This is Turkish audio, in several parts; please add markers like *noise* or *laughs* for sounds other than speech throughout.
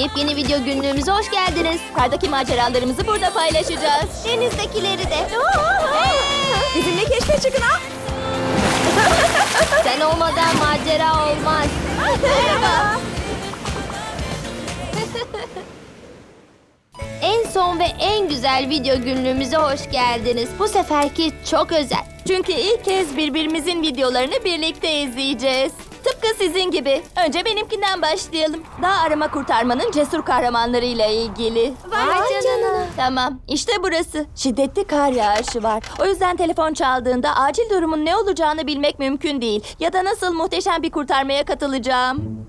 Yepyeni video günlüğümüze hoş geldiniz. Kardaki maceralarımızı burada paylaşacağız. Denizdekileri de. Bizimle keşfe çıkın ha. *laughs* Sen olmadan macera olmaz. Merhaba. *laughs* En son ve en güzel video günlüğümüze hoş geldiniz. Bu seferki çok özel. Çünkü ilk kez birbirimizin videolarını birlikte izleyeceğiz. Tıpkı sizin gibi. Önce benimkinden başlayalım. Dağ arama kurtarmanın cesur kahramanlarıyla ilgili. Vay canına. Tamam, işte burası. Şiddetli kar yağışı var. O yüzden telefon çaldığında acil durumun ne olacağını bilmek mümkün değil. Ya da nasıl muhteşem bir kurtarmaya katılacağım.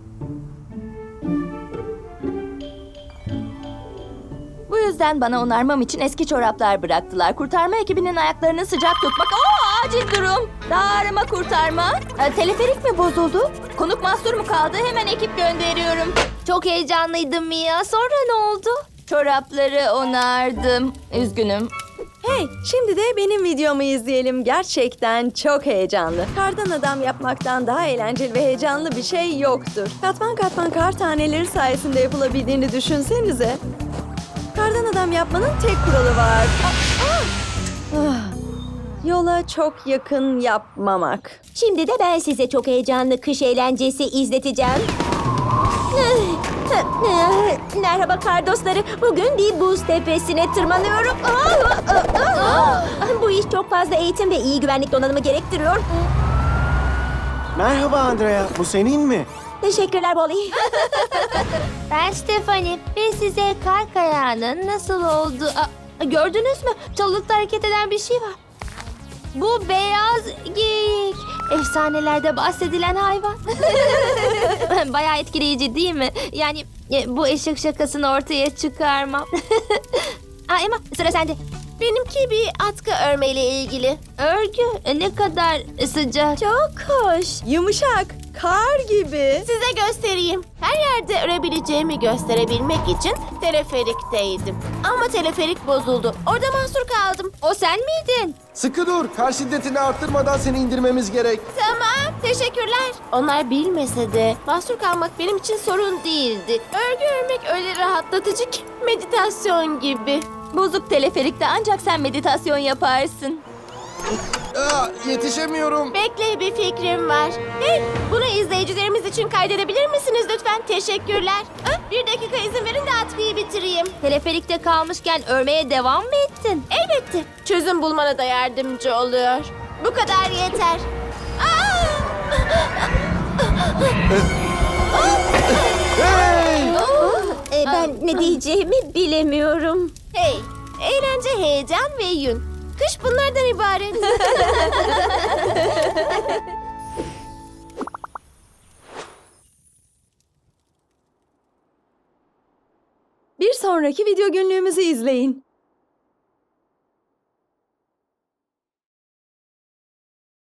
Bu yüzden bana onarmam için eski çoraplar bıraktılar. Kurtarma ekibinin ayaklarını sıcak tutmak... Oo, acil durum! Dağ arama kurtarma. E, teleferik mi bozuldu? Konuk mahsur mu kaldı? Hemen ekip gönderiyorum. Çok heyecanlıydım Mia. Sonra ne oldu? Çorapları onardım. Üzgünüm. Hey, şimdi de benim videomu izleyelim. Gerçekten çok heyecanlı. Kardan adam yapmaktan daha eğlenceli ve heyecanlı bir şey yoktur. Katman katman kar taneleri sayesinde yapılabildiğini düşünsenize. Kardan adam yapmanın tek kuralı var. Ah! Ah! Yola çok yakın yapmamak. Şimdi de ben size çok heyecanlı kış eğlencesi izleteceğim. Merhaba kar dostları. Bugün bir buz tepesine tırmanıyorum. Bu iş çok fazla eğitim ve iyi güvenlik donanımı gerektiriyor. Merhaba Andrea, bu senin mi? Teşekkürler Molly. *laughs* Ben Stephanie ve size kar kayağının nasıl oldu... Aa, gördünüz mü? Çalılıkta hareket eden bir şey var. Bu beyaz geyik. Efsanelerde bahsedilen hayvan. *laughs* Bayağı etkileyici değil mi? Yani e, bu eşek şakasını ortaya çıkarmam. *laughs* Aa, Emma sıra sende. Benimki bir atkı örmeyle ilgili. Örgü e, ne kadar sıcak. Çok hoş. Yumuşak. Kar gibi. Size göstereyim. Her yerde örebileceğimi gösterebilmek için teleferikteydim. Ama teleferik bozuldu. Orada mahsur kaldım. O sen miydin? Sıkı dur, kar şiddetini arttırmadan seni indirmemiz gerek. Tamam, teşekkürler. Onlar bilmese de mahsur kalmak benim için sorun değildi. Örgü örmek öyle rahatlatıcı ki meditasyon gibi. Bozuk teleferikte ancak sen meditasyon yaparsın. Aa, yetişemiyorum. Bekle bir fikrim var. Hey, bunu izleyicilerimiz için kaydedebilir misiniz lütfen? Teşekkürler. Ah, Bir dakika izin verin de atkıyı bitireyim. Teleferikte kalmışken örmeye devam mı ettin? Elbette. Çözüm bulmana da yardımcı oluyor. Bu kadar yeter. Aa! Hey! Ee, ben ne diyeceğimi bilemiyorum. Hey, eğlence, heyecan ve yün. Kış bunlardan ibaret. Bir sonraki video günlüğümüzü izleyin.